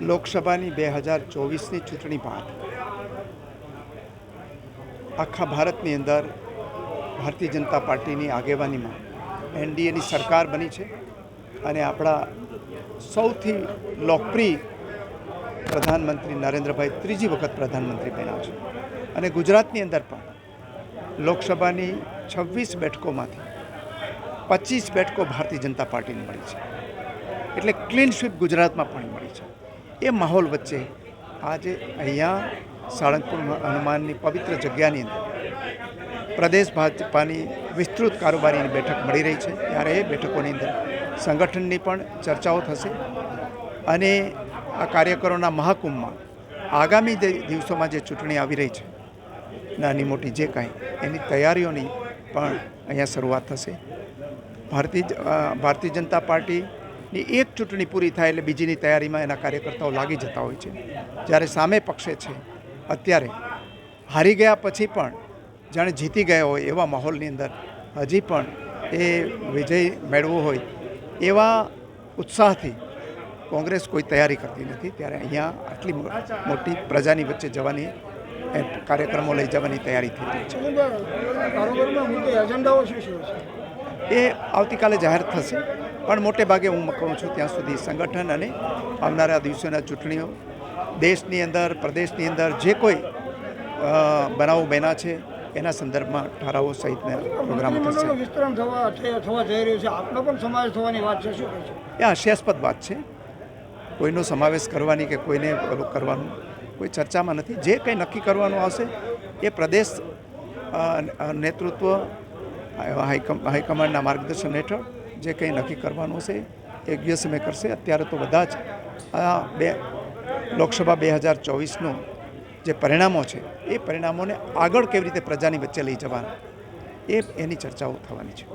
લોકસભાની બે હજાર ચોવીસની ચૂંટણી બાદ આખા ભારતની અંદર ભારતીય જનતા પાર્ટીની આગેવાનીમાં એનડીએની સરકાર બની છે અને આપણા સૌથી લોકપ્રિય પ્રધાનમંત્રી નરેન્દ્રભાઈ ત્રીજી વખત પ્રધાનમંત્રી બન્યા છે. અને ગુજરાતની અંદર પણ લોકસભાની છવ્વીસ બેઠકોમાંથી પચીસ બેઠકો ભારતીય જનતા પાર્ટીને મળી છે. એટલે ક્લીન સ્વીપ ગુજરાતમાં પણ મળી છે. એ માહોલ વચ્ચે આજે અહીંયા સાળંગપુર હનુમાનની પવિત્ર જગ્યાની અંદર પ્રદેશ ભાજપાની વિસ્તૃત કારોબારીની બેઠક મળી રહી છે. ત્યારે એ બેઠકોની અંદર સંગઠનની પણ ચર્ચાઓ થશે અને આ કાર્યકરોના મહાકુંભમાં આગામી દિવસોમાં જે ચૂંટણી આવી રહી છે, નાની મોટી જે કાંઈ, એની તૈયારીઓની પણ અહીંયા શરૂઆત થશે. ભારતીય ભારતીય જનતા પાર્ટીની એક ચૂંટણી પૂરી થાય એટલે બીજીની તૈયારીમાં એના કાર્યકર્તાઓ લાગી જતા હોય છે. જ્યારે સામે પક્ષે છે અત્યારે હારી ગયા પછી પણ જાણે જીતી ગયા હોય એવા માહોલની અંદર હજી પણ એ વિજય મેળવવો હોય એવા ઉત્સાહથી કોંગ્રેસ કોઈ તૈયારી કરતી નથી. ત્યારે અહીંયા આટલી મોટી પ્રજાની વચ્ચે જવાની કાર્યક્રમો લઈ જવાની તૈયારી થઈ રહી છે. એ આવતીકાલે જાહેર થશે. પણ મોટે ભાગે હું કહું છું ત્યાં સુધી સંગઠન અને આવનારા દિવસોના ચૂંટણીઓ દેશની અંદર પ્રદેશની અંદર જે કોઈ બનાવો બન્યા છે એના સંદર્ભમાં ઠરાવો સહિતના પ્રોગ્રામો થશે. વિસ્તરણ થવા થવા જઈ રહ્યું છે. આપનો પણ સમાવેશ થવાની વાત છે. શું એ હાસ્યાસ્પદ વાત છે. કોઈનો સમાવેશ કરવાની કે કોઈને કરવાનું કોઈ ચર્ચામાં નથી. જે કંઈ નક્કી કરવાનું આવશે એ પ્રદેશ નેતૃત્વ હાઈકમ હાઈકમાન્ડના માર્ગદર્શન હેઠળ જે કંઈ નક્કી કરવાનું હશે એ યોગ્ય કરશે. અત્યારે તો બધા જ આ બે લોકસભા બે હજાર ચોવીસનું જે પરિણામો છે, એ પરિણામોને આગળ કેવી રીતે પ્રજાની વચ્ચે લઈ જવાના, એ એની ચર્ચાઓ થવાની છે.